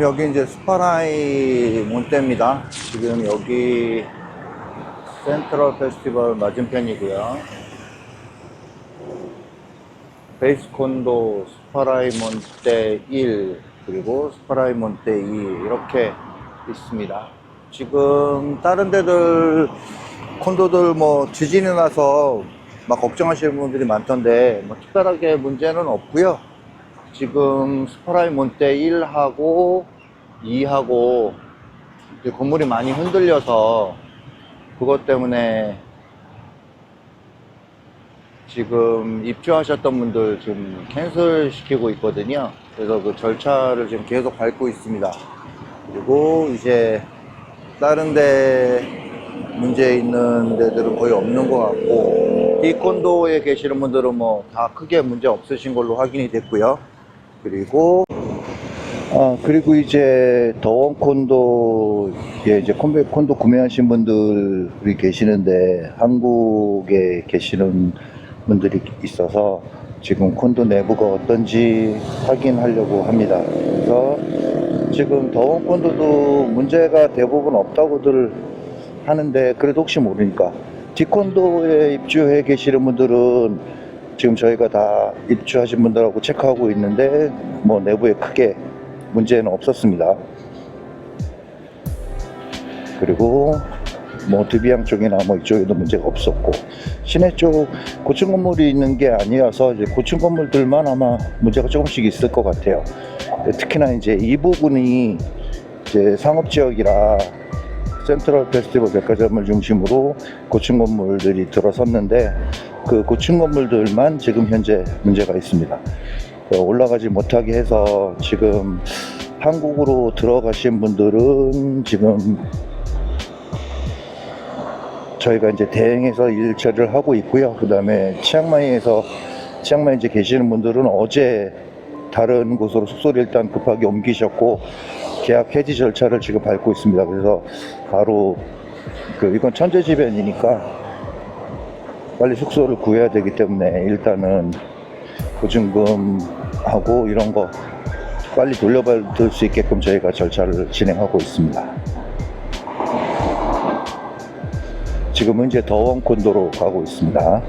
여기 이제 스파라이 몬테입니다. 지금 여기 센트럴 페스티벌 맞은편이고요. 베이스 콘도 스파라이 몬테 1 그리고 스파라이 몬테 2 이렇게 있습니다. 지금 다른 데들 콘도들 뭐 지진이 나서 막 걱정하시는 분들이 많던데 뭐 특별하게 문제는 없고요. 지금 스파라이 몬테 1하고 2하고 건물이 많이 흔들려서 그것 때문에 지금 입주하셨던 분들 지금 캔슬 시키고 있거든요. 그래서 그 절차를 지금 계속 밟고 있습니다. 그리고 이제 다른 데 문제 있는 데들은 거의 없는 것 같고 D콘도에 계시는 분들은 뭐 다 크게 문제 없으신 걸로 확인이 됐고요. 그리고 아 그리고 이제 더원 콘도에 이제 콘베 콘도 구매하신 분들이 계시는데 한국에 계시는 분들이 있어서 지금 콘도 내부가 어떤지 확인하려고 합니다. 그래서 지금 더원 콘도도 문제가 대부분 없다고들 하는데 그래도 혹시 모르니까 디콘도에 입주해 계시는 분들은 지금 저희가 다 입주하신 분들하고 체크하고 있는데 뭐 내부에 크게 문제는 없었습니다. 그리고 뭐 드비앙 쪽이나 뭐 이쪽에도 문제가 없었고 시내 쪽 고층 건물이 있는 게 아니라서 이제 고층 건물들만 아마 문제가 조금씩 있을 것 같아요. 특히나 이제 이 부분이 이제 상업 지역이라 센트럴 페스티벌 백화점을 중심으로 고층 건물들이 들어섰는데 그 고층 건물들만 지금 현재 문제가 있습니다. 어, 올라가지 못하게 해서 지금 한국으로 들어가신 분들은 지금 저희가 이제 대행해서 일 처리를 하고 있고요. 그 다음에 치앙마이에서 치앙마이 이제 계시는 분들은 어제 다른 곳으로 숙소를 일단 급하게 옮기셨고 계약 해지 절차를 지금 밟고 있습니다. 그래서 바로 그 이건 천재지변이니까 빨리 숙소를 구해야 되기 때문에 일단은 보증금하고 이런 거 빨리 돌려받을 수 있게끔 저희가 절차를 진행하고 있습니다. 지금은 이제 더원 콘도로 가고 있습니다.